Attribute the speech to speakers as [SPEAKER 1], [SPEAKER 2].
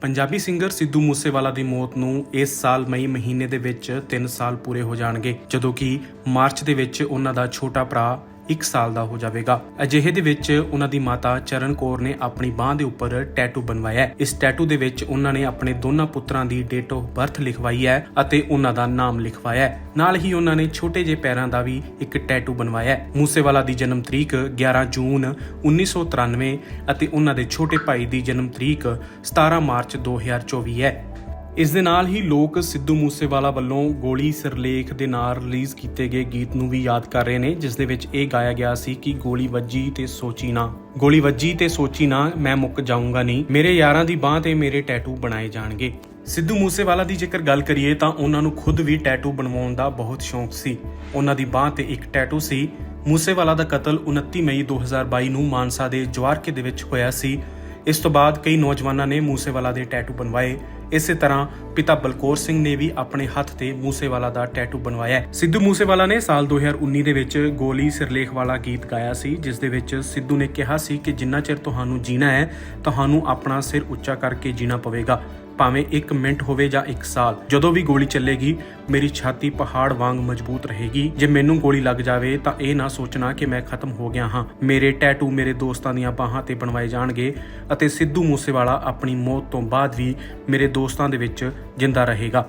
[SPEAKER 1] Punjabi singer Sidhu Moosewala ਦੀ ਮੌਤ ਨੂੰ ਇਸ ਸਾਲ ਮਈ ਮਹੀਨੇ ਦੇ ਵਿੱਚ 3 ਸਾਲ ਪੂਰੇ ਹੋ ਜਾਣਗੇ, ਜਦੋਂ ਕਿ ਮਾਰਚ ਦੇ ਵਿੱਚ ਉਹਨਾਂ ਦਾ ਛੋਟਾ ਭਰਾ 1 ਸਾਲ ਦਾ ਹੋ ਜਾਵੇਗਾ। ਅਜਿਹੇ ਦੇ ਵਿੱਚ ਉਹਨਾਂ ਦੀ ਮਾਤਾ ਚਰਨ ਕੌਰ ਨੇ ਆਪਣੀ ਬਾਹ ਦੇ ਉੱਪਰ ਟੈਟੂ ਬਣਵਾਇਆ ਹੈ। ਇਸ ਟੈਟੂ ਦੇ ਵਿੱਚ ਉਹਨਾਂ ਨੇ ਆਪਣੇ ਦੋਨਾਂ ਪੁੱਤਰਾਂ ਦੀ ਡੇਟ ਆਫ ਬਰਥ ਲਿਖਵਾਈ ਹੈ ਅਤੇ ਉਹਨਾਂ ਦਾ ਨਾਮ ਲਿਖਵਾਇਆ ਹੈ। ਨਾਲ ਹੀ ਉਹਨਾਂ ਨੇ ਛੋਟੇ ਜਿਹੇ ਪੈਰਾਂ ਦਾ ਵੀ ਇੱਕ ਟੈਟੂ ਬਣਵਾਇਆ ਹੈ। ਮੂਸੇਵਾਲਾ ਦੀ ਜਨਮ ਤਰੀਕ 11 ਜੂਨ 1993 ਅਤੇ ਉਹਨਾਂ ਦੇ ਛੋਟੇ ਭਾਈ ਦੀ ਜਨਮ ਤਰੀਕ 17 ਮਾਰਚ 2024 ਹੈ। ਇਸ ਦੇ ਨਾਲ ਹੀ ਲੋਕ ਸਿੱਧੂ ਮੂਸੇਵਾਲਾ ਵੱਲੋਂ ਗੋਲੀ ਸਿਰਲੇਖ ਦੇ ਨਾਲ ਰਿਲੀਜ਼ ਕੀਤੇ ਗਏ ਗੀਤ ਨੂੰ ਵੀ ਯਾਦ ਕਰ ਰਹੇ ਨੇ, ਜਿਸ ਦੇ ਵਿੱਚ ਇਹ ਗਾਇਆ ਗਿਆ ਸੀ ਕਿ ਗੋਲੀ ਵੱਜੀ ਤੇ ਸੋਚੀ ਨਾ। ਗੋਲੀ ਵੱਜੀ ਤੇ ਸੋਚੀ ਨਾ, ਮੈਂ ਮੁੱਕ ਜਾਊਂਗਾ ਨਹੀਂ। ਮੇਰੇ ਯਾਰਾਂ ਦੀ ਬਾਹ ਤੇ ਮੇਰੇ ਟੈਟੂ ਬਣਾਏ ਜਾਣਗੇ। ਸਿੱਧੂ ਮੂਸੇਵਾਲਾ ਦੀ ਜੇਕਰ ਗੱਲ ਕਰੀਏ ਤਾਂ ਉਹਨਾਂ ਨੂੰ ਖੁਦ ਵੀ ਟੈਟੂ ਬਣਵਾਉਣ ਦਾ ਬਹੁਤ ਸ਼ੌਂਕ ਸੀ। ਉਹਨਾਂ ਦੀ ਬਾਹ ਤੇ ਇੱਕ ਟੈਟੂ ਸੀ। ਮੂਸੇਵਾਲਾ ਦਾ ਕਤਲ 29 ਮਈ 2022 ਨੂੰ ਮਾਨਸਾ ਦੇ ਜਵਾਰਕੇ ਦੇ ਵਿੱਚ ਹੋਇਆ ਸੀ। ਇਸ ਤੋਂ ਬਾਅਦ ਕਈ ਨੌਜਵਾਨਾਂ ਨੇ ਮੂਸੇਵਾਲਾ ਦੇ ਟੈਟੂ ਬਣਵਾਏ। ਇਸੇ ਤਰ੍ਹਾਂ ਪਿਤਾ ਬਲਕੌਰ ਸਿੰਘ ਨੇ ਵੀ ਆਪਣੇ ਹੱਥ ਤੇ ਮੂਸੇਵਾਲਾ ਦਾ ਟੈਟੂ ਬਣਵਾਇਆ ਸਿੱਧੂ ਮੂਸੇਵਾਲਾ ਨੇ ਸਾਲ 2019 ਦੇ ਵਿੱਚ ਗੋਲੀ ਸਿਰਲੇਖ ਵਾਲਾ ਗੀਤ ਗਾਇਆ ਸੀ, ਜਿਸ ਦੇ ਵਿੱਚ ਸਿੱਧੂ ਨੇ ਕਿਹਾ ਸੀ ਕਿ ਜਿੰਨਾ ਚਿਰ ਤੁਹਾਨੂੰ ਜੀਣਾ ਹੈ, ਤੁਹਾਨੂੰ ਆਪਣਾ ਸਿਰ ਉੱਚਾ ਕਰਕੇ ਜੀਣਾ ਪਵੇਗਾ। ਭਾਵੇਂ 1 ਮਿੰਟ ਹੋਵੇ ਜਾਂ 1 ਸਾਲ, ਜਦੋਂ ਵੀ ਗੋਲੀ ਚੱਲੇਗੀ, ਮੇਰੀ ਛਾਤੀ ਪਹਾੜ ਵਾਂਗ ਮਜ਼ਬੂਤ ਰਹੇਗੀ। ਜੇ ਮੈਨੂੰ ਗੋਲੀ ਲੱਗ ਜਾਵੇ, ਤਾਂ ਇਹ ਨਾ ਸੋਚਣਾ ਕਿ ਮੈਂ ਖਤਮ ਹੋ ਗਿਆ ਹਾਂ। ਮੇਰੇ ਟੈਟੂ ਮੇਰੇ ਦੋਸਤਾਂ ਦੀਆਂ ਬਾਹਾਂ ਤੇ ਬਣਵਾਏ ਜਾਣਗੇ ਅਤੇ ਸਿੱਧੂ ਮੂਸੇਵਾਲਾ ਆਪਣੀ ਮੌਤ ਤੋਂ ਬਾਅਦ ਵੀ ਮੇਰੇ ਦੋਸਤਾਂ ਦੇ ਵਿੱਚ ਜਿੰਦਾ ਰਹੇਗਾ।